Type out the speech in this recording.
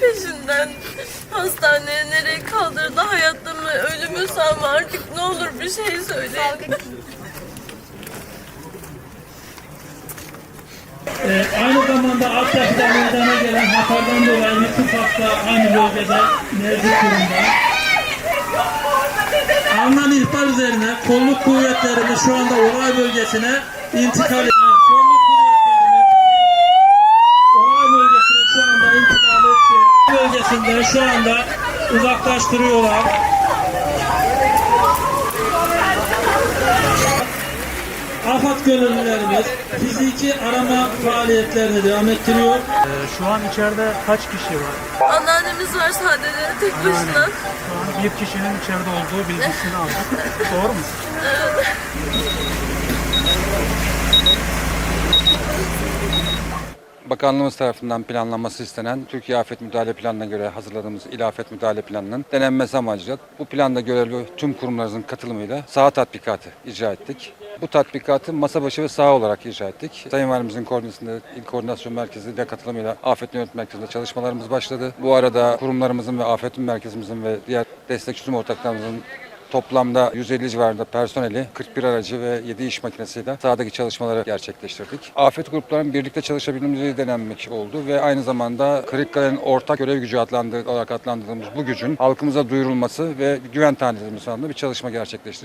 peşinden hastaneye nereye kaldırdı hayatta mı ölü mü sağ mı artık ne olur bir şey söyleyin. Ee, aynı zamanda altyapıda meydana gelen hasardan dolayı da aynı bölgede mevcut durumda. Alınan ihbar üzerine kolluk kuvvetlerimiz şu anda olay bölgesine intikal ediyor. Kolluk kuvvetlerimiz olay bölgesine şu anda intikal etti. Bölgesinde şu anda uzaklaştırıyorlar. Afat gönüllülerimiz fiziki arama faaliyetlerini devam ettiriyor. Ee, Şu an içeride kaç kişi var? Anneannemiz var sadece tek başına. Şu an bir kişinin içeride olduğu bilgisini aldık. Doğru mu? Bakanlığımız tarafından planlanması istenen Türkiye Afet Müdahale Planı'na göre hazırladığımız İl Afet Müdahale Planı'nın denenmesi amacıyla bu planda görevli tüm kurumlarımızın katılımıyla saha tatbikatı icra ettik. Bu tatbikatı masa başı ve saha olarak icra ettik. Sayın Valimizin koordinasyonunda İl Koordinasyon Merkezi ile katılımıyla Afet Yönetim Merkezi'nde çalışmalarımız başladı. Bu arada kurumlarımızın ve Afet Merkezimizin ve diğer destek çözüm ortaklarımızın Toplamda 150 civarında personeli, 41 aracı ve 7 iş makinesiyle sahadaki çalışmaları gerçekleştirdik. Afet gruplarının birlikte çalışabilmemizi denenmek oldu ve aynı zamanda Kırıkkale'nin ortak görev gücü adlandır, olarak adlandırdığımız bu gücün halkımıza duyurulması ve güven anlamında bir çalışma gerçekleştirdik.